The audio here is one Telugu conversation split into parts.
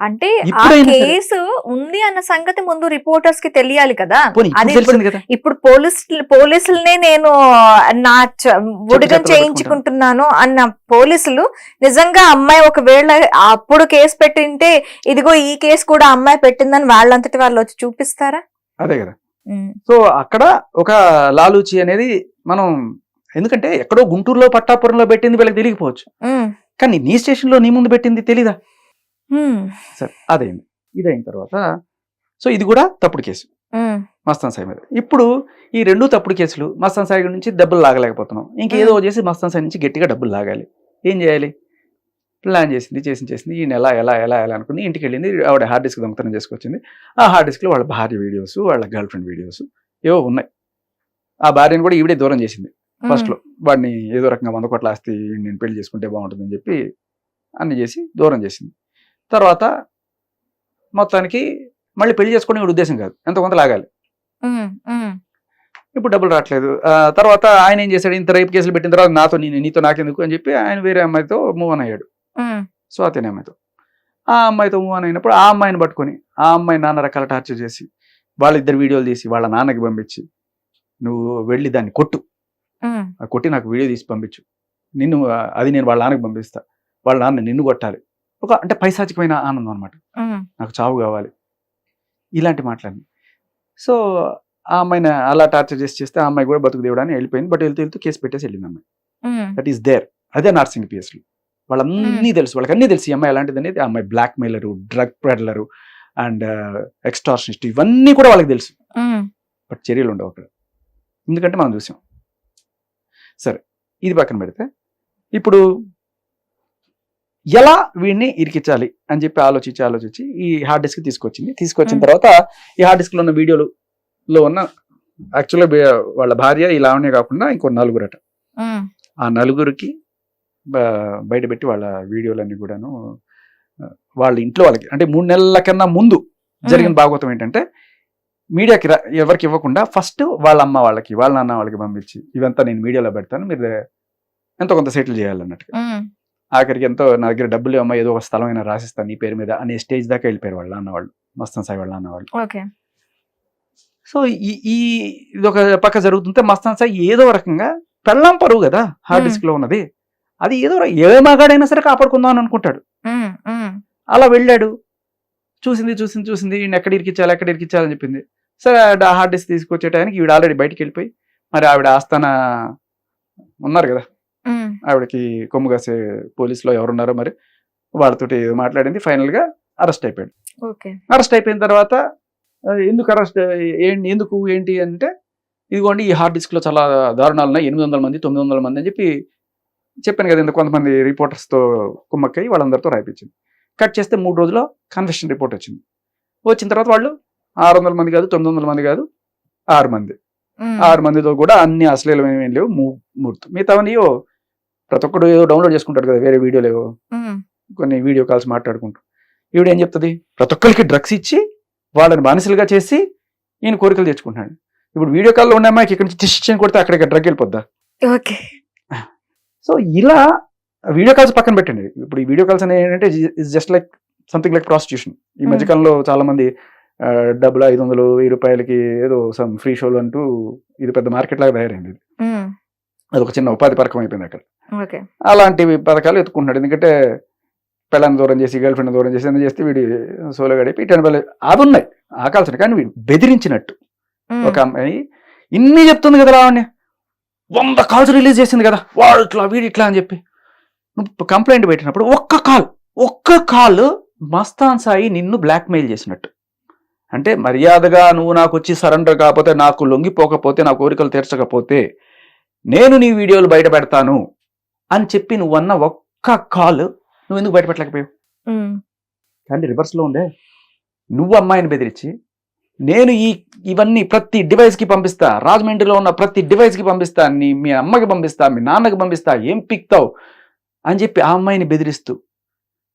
అంటే ఆ కేసు ఉంది అన్న సంగతి ముందు రిపోర్టర్స్కి తెలియాలి కదా? ఇప్పుడు అది పోలీసులు పోలీసులనే నేను నా ఉడిగం చేయించుకుంటున్నాను అన్న పోలీసులు నిజంగా అమ్మాయి ఒకవేళ అప్పుడు కేసు పెట్టింటే ఇదిగో ఈ కేసు కూడా అమ్మాయి పెట్టిందని వాళ్ళంతటి వాళ్ళు వచ్చి చూపిస్తారా? అదే కదా. సో అక్కడ ఒక లాలూచి అనేది మనం ఎందుకంటే ఎక్కడో గుంటూరులో పట్టాపురంలో పెట్టింది వీళ్ళకి తెలియకపోవచ్చు. కానీ నీ స్టేషన్లో నీ ముందు పెట్టింది తెలీదా? సరే అదైంది. ఇదైన తర్వాత సో ఇది కూడా తప్పుడు కేసు. మస్తాన్ సాయి మీద. ఇప్పుడు ఈ రెండు తప్పుడు కేసులు మస్తాన్ సాయి నుంచి డబ్బులు లాగలేకపోతున్నాం. ఇంకేదో చేసి మస్తాన్ సాయి నుంచి గట్టిగా డబ్బులు లాగాలి. ఏం చేయాలి? ప్లాన్ చేసింది చేసింది చేసింది. ఈ నెల ఎలా ఎలా ఎలా అనుకుంది ఇంటికి వెళ్ళింది ఆవిడ హార్డ్ డిస్క్ దొంగతనం చేసుకొచ్చింది. ఆ హార్డ్ డిస్క్లో వాళ్ళ భార్య వీడియోస్ వాళ్ళ గర్ల్ ఫ్రెండ్ వీడియోస్ ఏవో ఉన్నాయి. ఆ భార్యను కూడా ఈవిడే దూరం చేసింది. ఫస్ట్లో వాడిని ఏదో రకంగా వంద కోట్ల ఆస్తి నేను పెళ్ళి చేసుకుంటే బాగుంటుందని చెప్పి అన్ని చేసి దూరం చేసింది. తర్వాత మొత్తానికి మళ్ళీ పెళ్ళి చేసుకునే వీడి ఉద్దేశం కాదు. ఎంత కొంత లాగాలి. ఇప్పుడు డబ్బులు రావట్లేదు. తర్వాత ఆయన ఏం చేశాడు? ఇంత రేపు కేసులు పెట్టిన తర్వాత నాతో నేను నీతో నాకెందుకు అని చెప్పి ఆయన వేరే అమ్మాయితో మూవ్ ఆన్ అయ్యాడు. స్వాతి అనే అమ్మాయితో. ఆ అమ్మాయితో మూవ్ ఆన్ అయినప్పుడు ఆ అమ్మాయిని పట్టుకొని ఆ అమ్మాయి నాన్న రకాల టార్చర్ చేసి వాళ్ళిద్దరు వీడియోలు తీసి వాళ్ళ నాన్నకి పంపించి నువ్వు వెళ్ళి దాన్ని కొట్టు. కొట్టి నాకు వీడియో తీసి పంపించు. నిన్ను అది నేను వాళ్ళ నాన్నకి పంపిస్తా. వాళ్ళ నాన్న నిన్ను కొట్టాలి. ఒక అంటే పైశాచికమైన ఆనందం అనమాట నాకు చావు కావాలి. ఇలాంటి మాటలన్నీ. సో ఆ అమ్మాయిని అలా టార్చర్ చేసి చేస్తే ఆ అమ్మాయి కూడా బతుకు దేవుడని వెళ్ళిపోయింది. బట్ వెళ్తూ వెళ్తూ కేసు పెట్టేసి వెళ్ళింది అమ్మాయి. దట్ ఈస్ దేర్ అదే నార్సింగ్ పిఎస్లు. వాళ్ళన్నీ తెలుసు. వాళ్ళకి అన్నీ తెలుసు ఈ అమ్మాయి ఎలాంటిది అనేది. ఆ అమ్మాయి blackmailer drug peddler and extortionist ఇవన్నీ కూడా వాళ్ళకి తెలుసు. బట్ చర్యలు ఉండవు అక్కడ. ఎందుకంటే మనం చూసాం. సరే ఇది పక్కన పెడితే ఇప్పుడు ఎలా వీడిని ఇరికించాలి అని చెప్పి ఆలోచించి ఆలోచించి ఈ హార్డ్ డిస్క్ తీసుకొచ్చింది. తీసుకొచ్చిన Hmm. తర్వాత ఈ హార్డ్ డిస్క్లో ఉన్న వీడియోలు లో ఉన్న యాక్చువల్గా వాళ్ళ భార్య ఈ లావణ్య కాకుండా ఇంకో నలుగురట. ఉమ్, ఆ నలుగురికి బ- బయటపెట్టి వాళ్ళ వీడియోలన్నీ కూడాను వాళ్ళ ఇంట్లో వాళ్ళకి అంటే మూడు నెలల కన్నా ముందు జరిగిన భాగవతం ఏంటంటే మీడియాకి ఎవరికి ఇవ్వకుండా ఫస్ట్ వాళ్ళ అమ్మ వాళ్ళకి వాళ్ళ నాన్న వాళ్ళకి పంపించి ఇవంతా నేను మీడియాలో పెడతాను మీరు ఎంతో కొంత సెటిల్ చేయాలన్నట్టు ఉమ్, ఆఖరికి ఎంతో నా దగ్గర డబ్బులు అమ్మ ఏదో ఒక స్థలం అయినా రాసిస్తాను నీ పేరు మీద అనే స్టేజ్ దాకా వెళ్ళిపోయారు వాళ్ళ నాన్న వాళ్ళు మస్తాన్ సాయి వాళ్ళ నాన్న వాళ్ళు. ఓకే. సో ఈ ఈ ఇది ఒక పక్క జరుగుతుంటే మస్తాన్ సాయి ఏదో రకంగా పెళ్ళాం పరువు కదా హార్డ్. డిస్క్లో ఉన్నది. అది ఏదో ఏ మగాడైనా సరే కాపాడుకుందాం అని అనుకుంటాడు. అలా వెళ్ళాడు. చూసింది చూసింది చూసింది ఈయన ఎక్కడ ఇరికించాలి ఎక్కడ ఇరికించాలని చెప్పింది. సరే ఆ హార్డ్ డిస్క్ తీసుకొచ్చే టైంకి ఈవిడ ఆల్రెడీ బయటికి వెళ్ళిపోయి మరి ఆవిడ ఆస్థాన ఉన్నారు కదా. ఆవిడకి కొమ్ము కాసే పోలీసులో ఎవరున్నారో మరి వాళ్ళతోటి మాట్లాడింది. ఫైనల్గా అరెస్ట్ అయిపోయాడు. ఓకే. అరెస్ట్ అయిపోయిన తర్వాత ఎందుకు అరెస్ట్ ఎందుకు ఏంటి అంటే ఇదిగోండి ఈ హార్డ్ డిస్క్లో చాలా దారుణాలు ఉన్నాయి. ఎనిమిది వందల మంది తొమ్మిది వందల మంది అని చెప్పి చెప్పాను కదా ఇంత కొంతమంది రిపోర్టర్స్తో కుమ్మక్కై వాళ్ళందరితో రాయిపించింది. కట్ చేస్తే మూడు రోజుల్లో కన్ఫెషన్ రిపోర్ట్ వచ్చింది. వచ్చిన తర్వాత వాళ్ళు ఆరు వందల మంది కాదు తొమ్మిది వందల మంది కాదు ఆరు మంది. ఆరు మందితో కూడా అన్ని అశ్లీలం ఏమీ లేవు మూ మూర్తి. మిగతావన్నీ ఏవో ప్రతి ఒక్కడు ఏదో డౌన్లోడ్ చేసుకుంటాడు కదా వేరే వీడియోలు ఏవో. కొన్ని వీడియో కాల్స్ మాట్లాడుకుంటూ. ఈవిడ ఏం చెప్తుంది? ప్రతి ఒక్కరికి డ్రగ్స్ ఇచ్చి వాళ్ళని బానిసలుగా చేసి ఈయన కోరికలు తెచ్చుకుంటున్నాడు. ఇప్పుడు వీడియో కాల్లో ఉన్న అమ్మాయికి ఇక్కడ నుంచి డిసిషన్ కొడితే అక్కడికి డ్రగ్ వెళ్ళిపోద్దా? ఓకే. సో ఇలా వీడియో కాల్స్ పక్కన పెట్టండి. ఇప్పుడు ఈ వీడియో కాల్స్ అనేది ఏంటంటే is just like something like prostitution ఈ. మధ్యకాలంలో చాలా మంది డబ్బులు ఐదు వందలు వెయ్యి రూపాయలకి ఏదో సమ్ ఫ్రీ షోలు అంటూ ఇది పెద్ద మార్కెట్ లాగా తయారైంది. అది ఒక చిన్న ఉపాధి పథకం అయిపోయింది అక్కడ. ఓకే. అలాంటివి పథకాలు ఎత్తుకుంటున్నాడు. ఎందుకంటే పిల్లల్ని దూరం చేసి గర్ల్ ఫ్రెండ్ దూరం చేసి ఎందుకు చేస్తే వీడి సోలో గడిపి ఇటు అనుభవాలు అవి ఉన్నాయి. ఆకాల్సిన కానీ వీడు బెదిరించినట్టు. ఒక అమ్మాయి ఇన్ని చెప్తుంది కదా లావణ్య వంద కాల్స్ రిలీజ్ చేసింది కదా. వాడు ఇట్లా వీడు ఇట్లా అని చెప్పి. నువ్వు కంప్లైంట్ పెట్టినప్పుడు ఒక్క కాల్ ఒక్క కాల్ మస్తాన్ సాయి నిన్ను బ్లాక్మెయిల్ చేసినట్టు. అంటే మర్యాదగా నువ్వు నాకు వచ్చి సరెండర్ కాకపోతే నాకు లొంగిపోకపోతే నా కోరికలు తీర్చకపోతే నేను నీ వీడియోలు బయట పెడతాను అని చెప్పి నువ్వు అన్న ఒక్క కాల్ నువ్వు ఎందుకు బయట పెట్టలేకపోయావు? కానీ రివర్స్లో ఉందే. నువ్వు అమ్మాయిని బెదిరించి నేను ఈ ఇవన్నీ ప్రతి డివైస్కి పంపిస్తా రాజమండ్రిలో ఉన్న ప్రతి డివైస్కి పంపిస్తా నీ మీ అమ్మకి పంపిస్తా మీ నాన్నకి పంపిస్తా ఏం పిక్తావు? అని చెప్పి ఆ అమ్మాయిని బెదిరిస్తూ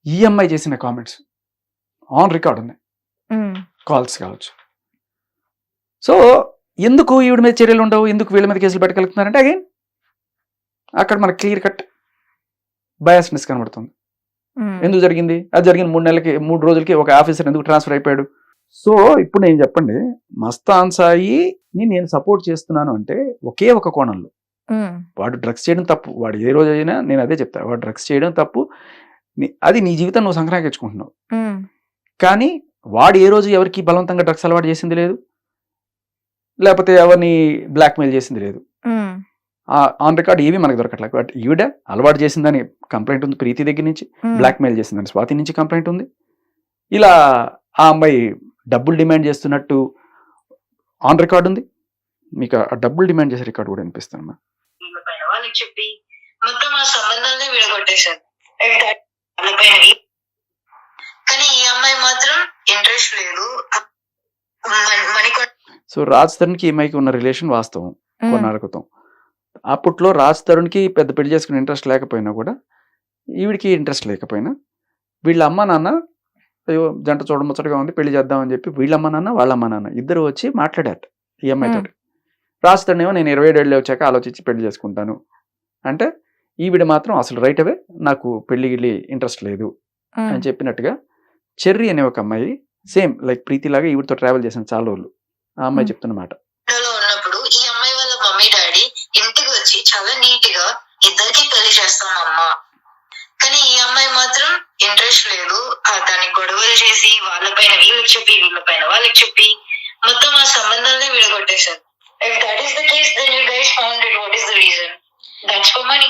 ఈ అమ్మాయి చేసిన కామెంట్స్ ఆన్ రికార్డ్ ఉన్నాయి. కాల్స్ కావచ్చు. సో ఎందుకు ఈవిడ మీద చర్యలు ఉండవు? ఎందుకు వీళ్ళ మీద కేసులు పెట్టగలుగుతున్నారంటే అగైన్ అక్కడ మనకు క్లియర్ కట్ బయాస్నెస్ కనబడుతుంది. ఉమ్. ఎందుకు జరిగింది? అది జరిగిన మూడు నెలలకి మూడు రోజులకి ఒక ఆఫీసర్ ఎందుకు ట్రాన్స్ఫర్ అయిపోయాడు? సో ఇప్పుడు నేను చెప్పండి మస్తాన్ సాయిని నేను సపోర్ట్ చేస్తున్నాను అంటే ఒకే ఒక కోణంలో. ఉమ్. వాడు డ్రగ్స్ చేయడం తప్పు. వాడు ఏ రోజు అయినా నేను అదే చెప్తా వాడు డ్రగ్స్ చేయడం తప్పు. అది నీ జీవితం నువ్వు సంక్రాంతించుకుంటున్నావు ఉమ్. కానీ వాడు ఏ రోజు ఎవరికి బలవంతంగా డ్రగ్స్ అలవాటు చేసింది లేదు? లేకపోతే ఎవరిని బ్లాక్మెయిల్ చేసింది లేదు. ఆన్ రికార్డ్ ఏవి మనకు దొరకట్లేదు. బట్ ఈవిడ అలవాటు చేసిందని కంప్లైంట్ ఉంది ప్రీతి దగ్గర నుంచి. బ్లాక్మెయిల్ చేసిందని స్వాతి నుంచి కంప్లైంట్ ఉంది. ఇలా ఆ అమ్మాయి డబ్బులు డిమాండ్ చేస్తున్నట్టు ఆన్ రికార్డ్ ఉంది. మీకు ఆ డబ్బులు డిమాండ్ చేసే రికార్డ్ కూడా వినిపిస్తాను చెప్పి మొత్తం ఆ సంబంధాన్ని విడగొట్టేశారు. పైన వీ- కానీ ఈ అమ్మాయి మాత్రం ఇంట్రెస్ట్ లేదు. మణికొండ సో రాజ్ తరుణ్కి ఈ అమ్మాయికి ఉన్న రిలేషన్ వాస్తవం. కొన్నాళ్ళ క్రితం. అప్పట్లో రాజ్ తరుణ్కి పెద్ద పెళ్ళి చేసుకునే ఇంట్రెస్ట్ లేకపోయినా కూడా ఈవిడికి ఇంట్రెస్ట్ లేకపోయినా వీళ్ళ అమ్మ నాన్న అయ్యో జంట చూడముచ్చటగా ఉంది పెళ్ళి చేద్దామని చెప్పి వీళ్ళ అమ్మ నాన్న వాళ్ళ అమ్మ నాన్న ఇద్దరు వచ్చి మాట్లాడారు ఈ అమ్మాయితో రాజ్ తరుణ్ ఏమో నేను ఇరవై ఏళ్ళు వచ్చాక ఆలోచించి పెళ్ళి చేసుకుంటాను. అంటే ఈవిడ మాత్రం అసలు రైట్ అవే నాకు పెళ్ళి గిల్లి ఇంట్రెస్ట్ లేదు. అని చెప్పినట్టుగా చెర్రీ అనే ఒక అమ్మాయి సేమ్ లైక్ ప్రీతిలాగా ఈవిడతో ట్రావెల్ చేసిన చాలా రోజులు. ఆ అమ్మాయి. చెప్తున్నమాట లో ఉన్నప్పుడు ఈ అమ్మాయి వాళ్ళ మమ్మీ డాడీ ఇంటికి వచ్చి చాలా నీట్గా ఇద్దరికి పెళ్ళి చేస్తాం అమ్మా కానీ ఈ అమ్మాయి మాత్రం ఇంట్రెస్ట్ లేదు ఆ దానికి గొడవలు చేసి వాళ్ళపైన వీళ్ళకి చెప్పి వీళ్ళపైన వాళ్ళకి చెప్పి మొత్తం ఆ సంబంధాలనే విడగొట్టేశారు you guys found it. What is the reason? That's for money.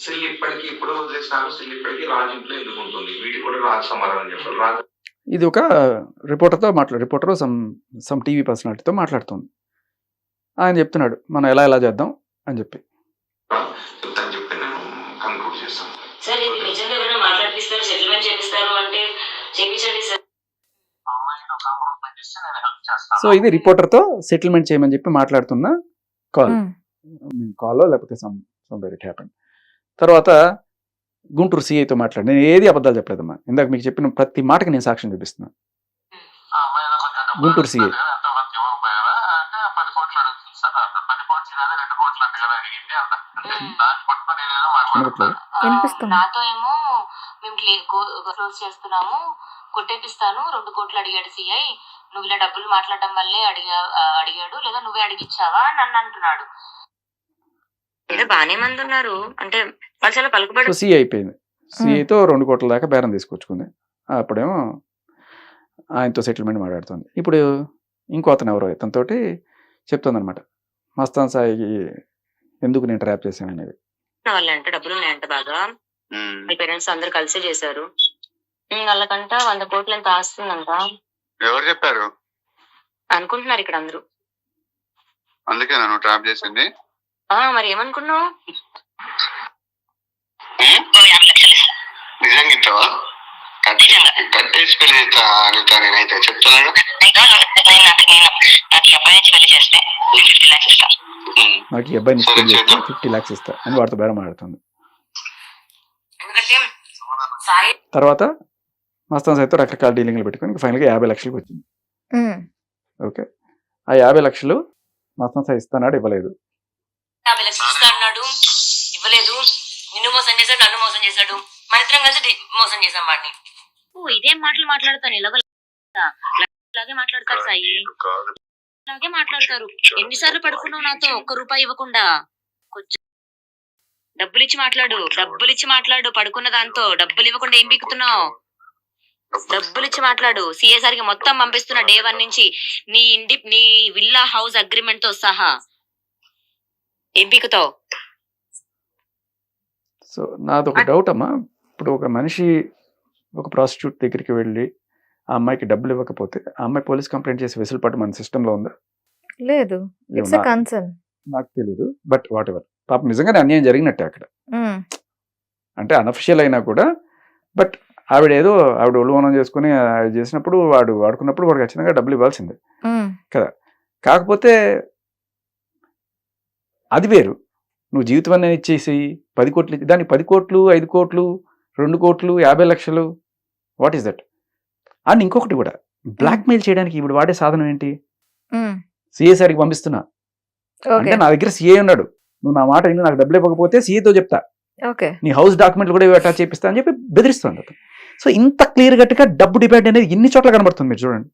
Still ఇప్పటికి ఇప్పుడు వదిలేసినారు స్టిల్ ఇప్పటికి రాజు ఇంట్లో ఎందుకు ఉంటుంది వీటికి కూడా రాజు సమాధానం చెప్పాలి రాజు ఇది ఒక రిపోర్టర్తో మాట్లాడు రిపోర్టర్ సమ్ సమ్ టీవీ పర్సనాలిటీతో మాట్లాడుతుంది. ఆయన చెప్తున్నాడు మనం ఎలా ఎలా చేద్దాం అని చెప్పి. సో ఇది రిపోర్టర్తో సెటిల్మెంట్ చేయమని చెప్పి మాట్లాడుతున్న కాల్. కాల్లో లేకపోతే సమ్ సమ్ వెరీ హ్యాపెన్. తర్వాత గుంటూరు సిఐతో మాట్లాడి నేను ఏది అబద్ధాలు చెప్పలేదమ్మా. ఇందాక మీకు చెప్పిన ప్రతి మాటకి నేను సాక్ష్యం చూపిస్తున్నాను గుంటూరు వినిపిస్తుంది. నాతో ఏమో మేము క్లోజ్ చేస్తున్నాము కొట్టేపిస్తాను రెండు కోట్లు అడిగాడు సిఐ. నువ్వు ఇలా డబ్బులు మాట్లాడడం వల్లే అడిగా అడిగాడు లేదా నువ్వే అడిగిచ్చావా అని నన్ను అంటున్నాడు. ఏదో బానే మంది ఉన్నారు. అంటే వాళ్ళు చాలా పలుకుబడి సో అయిపోయింది. సిఐతో రెండు కోట్ల దాకా బేరం తీసుకొచ్చుకుంది. అప్పుడేమో ఆయనతో సెటిల్మెంట్ మాట్లాడుతుంది. ఇప్పుడు ఇంకో అతను ఎవరో ఇతనితోటి చెప్తుంది అనమాట మస్తాన్ సాయికి ఎందుకు నేను ట్రాప్ చేశాను అనేది వాళ్ళంట డబ్బులు ఉన్నాయంట బాగా. మీ పేరెంట్స్ అందరు కలిసి చేశారు. వాళ్ళకంట వంద కోట్లు ఎంత ఆస్తుందంట? ఎవరు చెప్పారు? అనుకుంటున్నారు ఇక్కడ అందరూ. అందుకే నన్ను ట్రాప్ చేసింది. ఆ మరి ఏమనుకున్నావు? నిజంగా ఇస్తావా? కట్టేసి పెళ్ళి చేస్తా నేనైతే. నాకు ఈ అబ్బాయిని. ఫిఫ్టీ ల్యాక్స్ ఇస్తా అని వాడితో బేరం సాయి తర్వాత మస్తాన్ సాయితో రకరకాల డీలింగ్లు పెట్టుకొని ఫైనల్గా యాభై లక్షలకు వచ్చింది. ఓకే. ఆ యాభై లక్షలు మస్తాన్ సాయి ఇస్తానాడు ఇవ్వలేదు. యాభై లక్షలు ఇస్తా అన్నాడు. ఇవ్వలేదు. నిన్ను మోసం చేశాడు నన్ను మోసం చేశాడు. మన ఇద్దరం కలిసి మోసం చేశాం వాడిని. ఓ ఇదేం మాటలు మాట్లాడతాను ఇలాగ ఇలాగే మాట్లాడతారు సాయి. ఇలాగే మాట్లాడతారు. ఎన్నిసార్లు పడుకున్నావు నాతో? ఒక్క రూపాయి ఇవ్వకుండా. కొంచెం డబ్బులు ఇచ్చి మాట్లాడు. డబ్బులు ఇచ్చి మాట్లాడు. పడుకున్న దాంతో డబ్బులు ఇవ్వకుండా ఏం పీకుతున్నావు డబ్బులు ఇచ్చి మాట్లాడు. సిఎస్ఆర్కి మొత్తం పంపిస్తున్నా డే వన్ నుంచి నీ ఇంటి నీ విల్లా హౌస్ అగ్రిమెంట్తో సహా. ఏం పీకుతావు? సో నాది ఒక డౌట్ అమ్మా ఇప్పుడు ఒక మనిషి ఒక ప్రాస్టిట్యూట్ దగ్గరికి వెళ్ళి ఆ అమ్మాయికి డబ్బులు ఇవ్వకపోతే ఆ అమ్మాయి పోలీస్ కంప్లైంట్ చేసి వెసులుపాటు మన సిస్టంలో ఉందా? లేదు. It's concern. నాకు తెలియదు బట్ వాట్ ఎవర్. పాప నిజంగానే అన్యాయం జరిగినట్టే అక్కడ. అంటే అనఫిషియల్ అయినా కూడా. బట్ ఆవిడ ఏదో ఆవిడ ఉల్లోనం చేసుకుని చేసినప్పుడు వాడు వాడుకున్నప్పుడు వాడు ఖచ్చితంగా డబ్బులు ఇవ్వాల్సిందే. కాకపోతే అది వేరు. నువ్వు జీవితం అనేది ఇచ్చేసి పది కోట్లు దానికి పది కోట్లు ఐదు కోట్లు రెండు కోట్లు యాభై లక్షలు వాట్ ఈస్ దట్? అండ్ ఇంకొకటి కూడా బ్లాక్మెయిల్ చేయడానికి ఇప్పుడు వాడే సాధనం ఏంటి? సిఏసారికి పంపిస్తున్నా. అంటే నా దగ్గర సిఏ ఉన్నాడు. నువ్వు నా మాట నాకు డబ్బులు ఇవ్వకపోతే సిఏతో చెప్తా. ఓకే. నీ హౌస్ డాక్యుమెంట్లు కూడా ఇవి అటాచ్ చేపిస్తా అని చెప్పి బెదిరిస్తుంది అతను. సో ఇంత క్లియర్ గట్టిగా డబ్బు డిబేట్ అనేది ఇన్ని చోట్ల కనబడుతుంది మీరు చూడండి.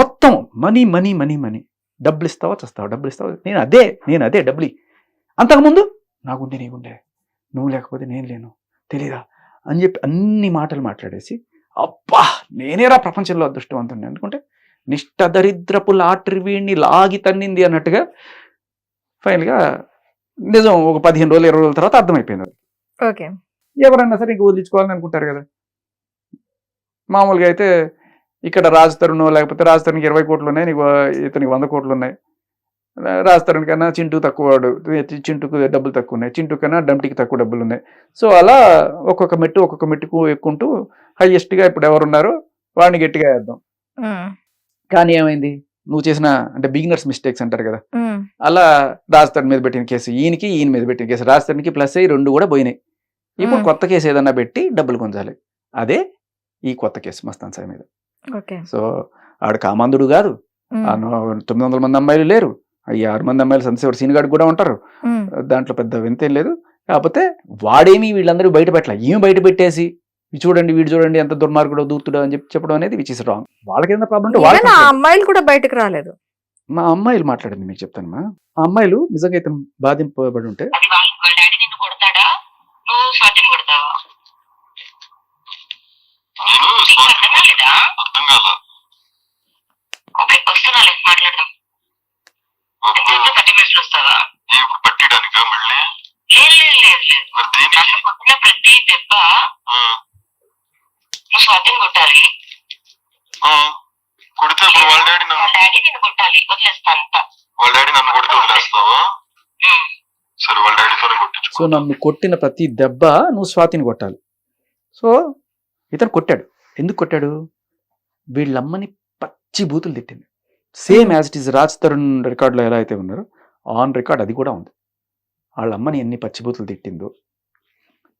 మొత్తం మనీ మనీ మనీ మనీ. డబ్బులు ఇస్తావా చస్తావా? డబ్బులు ఇస్తావా? నేను అదే నేను అదే డబ్బులు. అంతకుముందు నాకుండే నీకుండే నువ్వు లేకపోతే నేను లేను. తెలీదా? అని చెప్పి అన్ని మాటలు మాట్లాడేసి అబ్బా! నేనేరా ప్రపంచంలో అదృష్టవంతుని అనుకుంటే నిష్ట దరిద్రపు లాటరీ వీడిని లాగి తన్నింది అన్నట్టుగా ఫైనల్గా నిజం ఒక పదిహేను రోజులు ఇరవై రోజుల తర్వాత అర్థమైపోయింది ఓకే. ఎవరన్నా సరే ఇంక వదిలించుకోవాలని అనుకుంటారు కదా. మామూలుగా అయితే ఇక్కడ రాజ్ తరుణ్ లేకపోతే రాజ్ తరుణ్కి ఇరవై కోట్లు ఉన్నాయి నీకు ఇతనికి వంద కోట్లు ఉన్నాయి రాజ్ తరుణ్ కన్నా చింటూ తక్కువ వాడు చింటూకు డబ్బులు తక్కువ ఉన్నాయి చింటూ కన్నా డంటికి తక్కువ డబ్బులు ఉన్నాయి సో అలా ఒక్కొక్క మెట్టు ఒక్కొక్క మెట్టుకు ఎక్కుంటూ హైయెస్ట్గా ఇప్పుడు ఎవరున్నారో వాడిని గట్టిగా వేద్దాం. కానీ ఏమైంది? నువ్వు చేసిన అంటే బిగినర్స్ మిస్టేక్స్ అంటారు కదా. అలా రాజ్ తరుణ్ మీద పెట్టిన కేసు ఈయనకి ఈయన మీద పెట్టిన కేసు. రాజ్ తరుణ్కి ప్లస్ అయ్యి రెండు కూడా పోయినాయి. ఇప్పుడు. కొత్త కేసు ఏదన్నా పెట్టి డబ్బులు గుంజాలి అదే ఈ కొత్త కేసు మస్తాన్ సాయి మీద. సో ఆడు కామందుడు కాదు. తొమ్మిది వందల మంది అమ్మాయిలు లేరు. ఈ ఆరు మంది అమ్మాయిలు సంతశివర్ సీనిగాడు కూడా ఉంటారు. దాంట్లో పెద్ద వింతేం లేదు. కాకపోతే వాడేమి వీళ్ళందరూ బయట పెట్టలే. ఏమి బయట పెట్టేసి "ఇది చూడండి వీడు చూడండి ఎంత దుర్మార్గుడు దూతుడు అని చెప్పి చెప్పడం అనేది విచ్ ఇస్ రాంగ్ వాళ్ళకి ఏదైనా ప్రాబ్లం అమ్మాయిలు కూడా బయటకు రాలేదు. మా అమ్మాయిలు మాట్లాడింది మీకు చెప్తాను మా. ఆ అమ్మాయిలు నిజంగా ఇతను బాధింపబడి ఉంటే అది వాళ్ళ వాళ్ళ డాడీ నిన్ను కొడతాడా నువ్వు స్వాతిని కొడతావా నేను నీకు అర్థం కాలేదా అర్థం కాల ఓకే వస్తున్నా లేదు మాట్లాడదాం ఎంత థర్టీ మినిట్స్లో వస్తావా ఇప్పుడు పట్టిడానికా మళ్ళీ లేదు లేదు లేదు లేదు మరి దేనికి నన్ను కొట్టిన ప్రతి దెబ్బ ఆ, నువ్వు స్వాతిని కొట్టాలి. ఆ, కొడితే ఇప్పుడు వాళ్ళ డాడీ వాళ్ళ నన్ను డాడీ నిన్ను కొట్టాలి. వదిలేస్తా అంత. వాళ్ళ డాడీ నన్ను కొడితే వదిలేస్తావా? సరే వాళ్ళ డాడీతోనే సో నన్ను కొట్టిన ప్రతి దెబ్బ నువ్వు స్వాతిని కొట్టాలి. సో ఇతను కొట్టాడు. ఎందుకు కొట్టాడు? వీళ్ళమ్మని పచ్చి బూతులు తిట్టింది. Same as it is Raj Tarun రికార్డులో ఎలా అయితే ఉన్నారో ఆన్ రికార్డ్ అది కూడా ఉంది. వాళ్ళ అమ్మని ఎన్ని పచ్చి బూతులు తిట్టిందో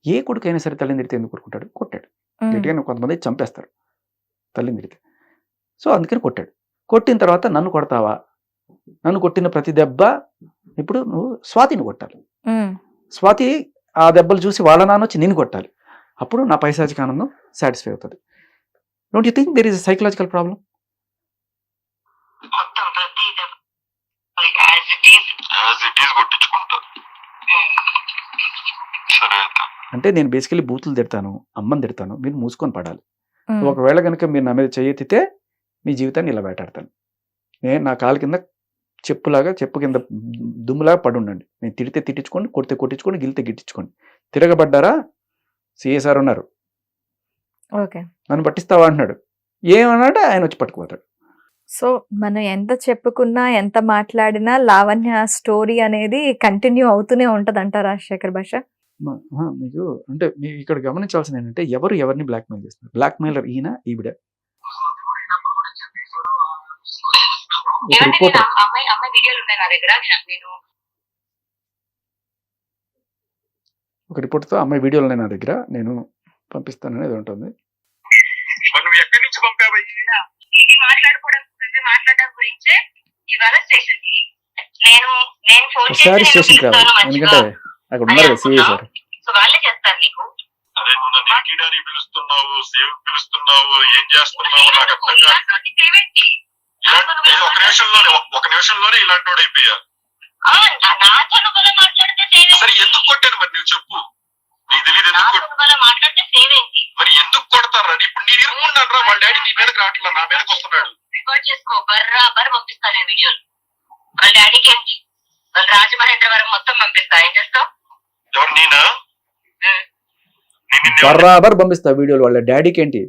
ఏ కొడుకైనా సరే తల్లిని తిడితే ఎందుకు కొట్టుకుంటాడు? కొట్టాడు. గట్టిగా కొంతమంది చంపేస్తారు తల్లిని తిడితే. సో అందుకని కొట్టాడు. కొట్టిన తర్వాత నన్ను కొడతావా? నన్ను కొట్టిన ప్రతి దెబ్బ ఇప్పుడు నువ్వు స్వాతిని కొట్టాలి. స్వాతి ఆ దెబ్బలు చూసి వాళ్ళ నాన్న వచ్చి నిన్ను కొట్టాలి. అప్పుడు నా పైశాచిక ఆనందం సాటిస్ఫై అవుతుంది. Don't you think there is psychological problem అంటే నేను బేసికలీ బూతులు తిడతాను అమ్మని తిడతాను మీరు మూసుకొని పడాలి. ఒకవేళ కనుక మీరు నా మీద చేయెత్తితే మీ జీవితాన్ని ఇలా వేటాడతాను. నేను నా కాలు కింద చెప్పులాగా చెప్పు కింద దుమ్ములాగా పడి ఉండండి నేను తిడితే తిట్టించుకోండి కొడితే కొట్టించుకోండి గిలితే గిట్టించుకోండి. తిరగబడ్డారా? సిఎస్ఆర్ ఉన్నారు ఓకే. నన్ను పట్టిస్తావా? అంటున్నాడు. ఏమన్నాడు? ఆయన వచ్చి పట్టుకుపోతాడు. సో మనం ఎంత చెప్పుకున్నా ఎంత మాట్లాడినా లావణ్య స్టోరీ అనేది కంటిన్యూ అవుతూనే ఉంటది అంటారా శేఖర్ భాష మీకు అంటే మీరు ఇక్కడ గమనించాల్సింది ఏంటంటే ఎవరు ఎవరిని బ్లాక్మెయిల్ చేస్తున్నారు బ్లాక్మెయిలర్ ఈయన ఈవిడ? ఒక రిపోర్టర్. ఆ అమ్మాయి అమ్మాయి వీడియోలు ఉన్నాయి నా దగ్గర నేను ఒక రిపోర్ట్తో అమ్మాయి వీడియోలు ఉన్నాయి నా దగ్గర నేను పంపిస్తానని ఏదో ఉంటుంది. మాట్లాడుకోవడం ఇది మాట్లాడడం గురించే ఇవాళ స్టేషన్కి. నేను నేను ఫోన్ ఒకసారి స్టేషన్కి రావాలి ఎందుకంటే అక్కడ ఉన్నారు సిఐ సార్. సో వాళ్ళే చేస్తారు నీకు. అరే నువ్వు నన్ను పిలుస్తున్నావు సేవ్ పిలుస్తున్నావు ఏం చేస్తున్నావు నాకు అర్థం కాదు. ఒక నిమిషంలోనే ఒక- నిమిషంలోనే ఇలాంటి వాడు అయిపోయా ఆ, నా- నాతో నువ్వు అలా మాట్లాడితే సేవేంటి? సరే ఎందుకు కొట్టాను మరి నువ్వు చెప్పు. నీకు తెలియదు ఎందుకు? మరి ఎందుకు కొడతారా ఇప్పుడు నేను ఇరుమున్నాను రా వాళ్ళ డాడీ నీ మీదకి రావట్లా నా మీదకి వస్తున్నాడు. రికార్డ్ చేసుకో. బర్రా బర్ పంపిస్తాను నేను వీడియోలు వాళ్ళ డాడీకి ఏంటి? వాళ్ళ రాజమహేంద్రవరం మొత్తం పంపిస్తా. ఏం చేస్తావు? ఎవరు నేనా? బరాబర్ పంపిస్తా. వీడియోలు. వాళ్ళ డాడీకి ఏంటి?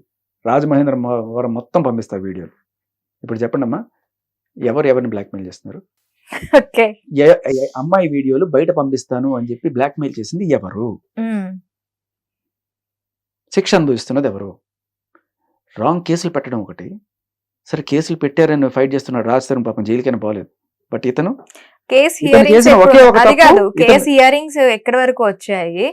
రాజమహేంద్ర వరం మొత్తం పంపిస్తా వీడియోలు. ఇప్పుడు చెప్పండి అమ్మా. ఎవరు ఎవరిని బ్లాక్మెయిల్ చేస్తున్నారు? అమ్మాయి వీడియోలు బయట పంపిస్తాను అని చెప్పి బ్లాక్మెయిల్ చేసింది ఎవరు? శిక్ష అనుభవిస్తున్నది ఎవరు? రాంగ్ కేసులు పెట్టడం ఒకటి. సరే కేసులు పెట్టారని ఫైట్ చేస్తున్నాడు రాజ్ తరుణ్ పాపం జైలుకైనా పోలేదు. బట్ ఇతను కేస్ హియరింగ్స్ అది కాదు కేస్ హియరింగ్స్ ఎక్కడి వరకు వచ్చాయి?